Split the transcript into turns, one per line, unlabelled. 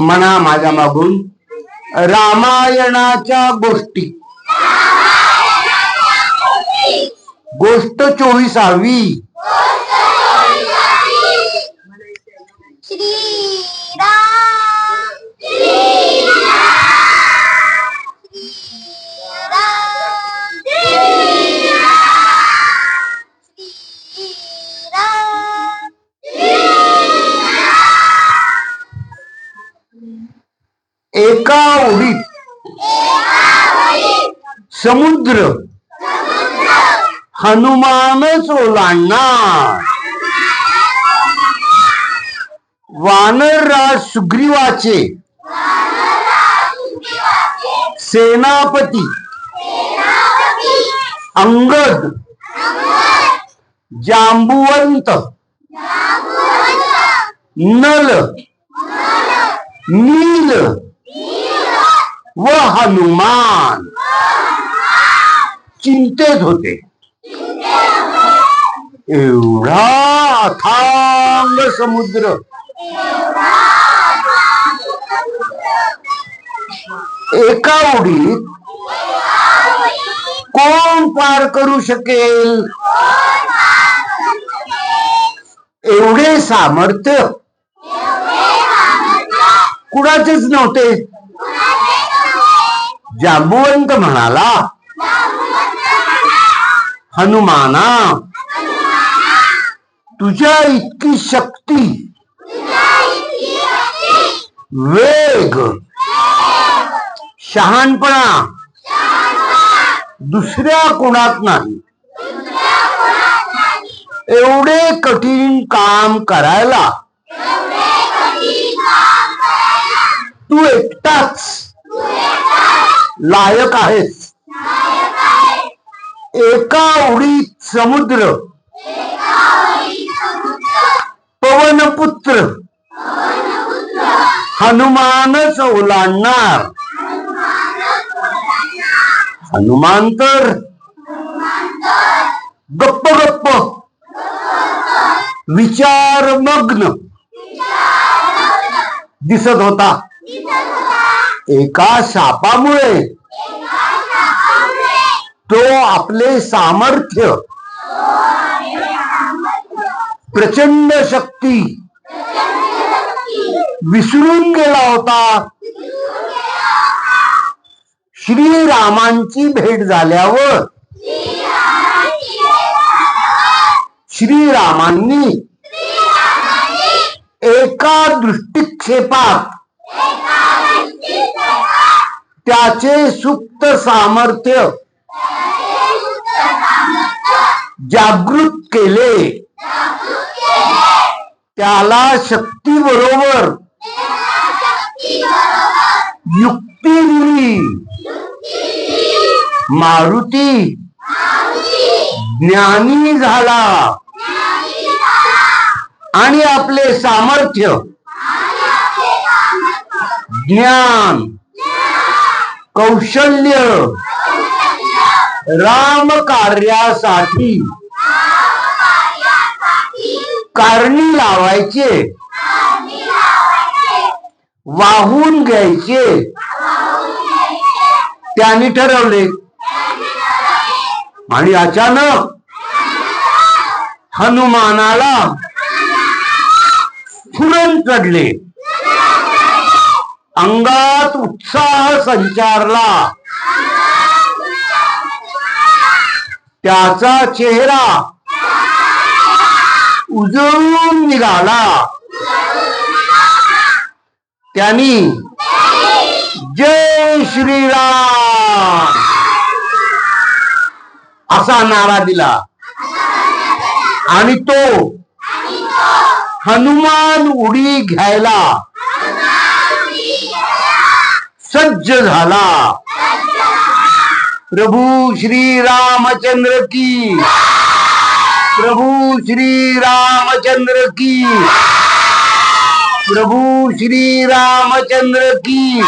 म्हणा माझ्या मागून. रामायणाच्या गोष्टी. गोष्ट चोवीसावी. एका उडीत समुद्र. हनुमानच ओलांडणार. वानरराज सुग्रीवाचे. सेनापती. अंगद. जांबुवंत. नल. नील. व हनुमान चिंतेत होते। एवढा अथांग समुद्र। एका उडीत कोण पार करू शकेल? एवढे सामर्थ्य कुणाचेच नव्हते। जांबुवंत म्हणाला. हनुमाना तुझ्या इतकी शक्ती वेग शहाणपणा दुसऱ्या कोणात नाही. एवढे कठीण काम करायला तू एकटाच लायक आहेस एका उडीत समुद्र. पवनपुत्र. हनुमानच ओलांडणार हनुमान तर गप्प गप्प. विचारमग्न. दिसत होता. एका शापामुळे. तो आपले सामर्थ्य. प्रचंड शक्ती. विसरून गेला होता. श्रीरामांची भेट झाल्यावर. श्रीरामांनी एका दृष्टिक्षेपात त्याचे सुप्त सामर्थ्य जागृत केले. त्याला शक्ती बरोबर युक्ती दिली. मारुती ज्ञानी झाला. आणि आपले सामर्थ्य ज्ञान. कौशल्य. राम कार्यासाठी कारणी लावायचे. वाहून घ्यायचे. त्यांनी ठरवले. आणि अचानक हनुमानाला फुरण चढले. अंगात उत्साह संचारला. त्याचा चेहरा उजळून निघाला. त्यांनी जय श्रीराम. असा नारा दिला. आणि तो हनुमान उडी घ्यायला सज्ज झाला. प्रभू श्री रामचंद्र की. प्रभू श्री रामचंद्र की. प्रभू श्री रामचंद्र की.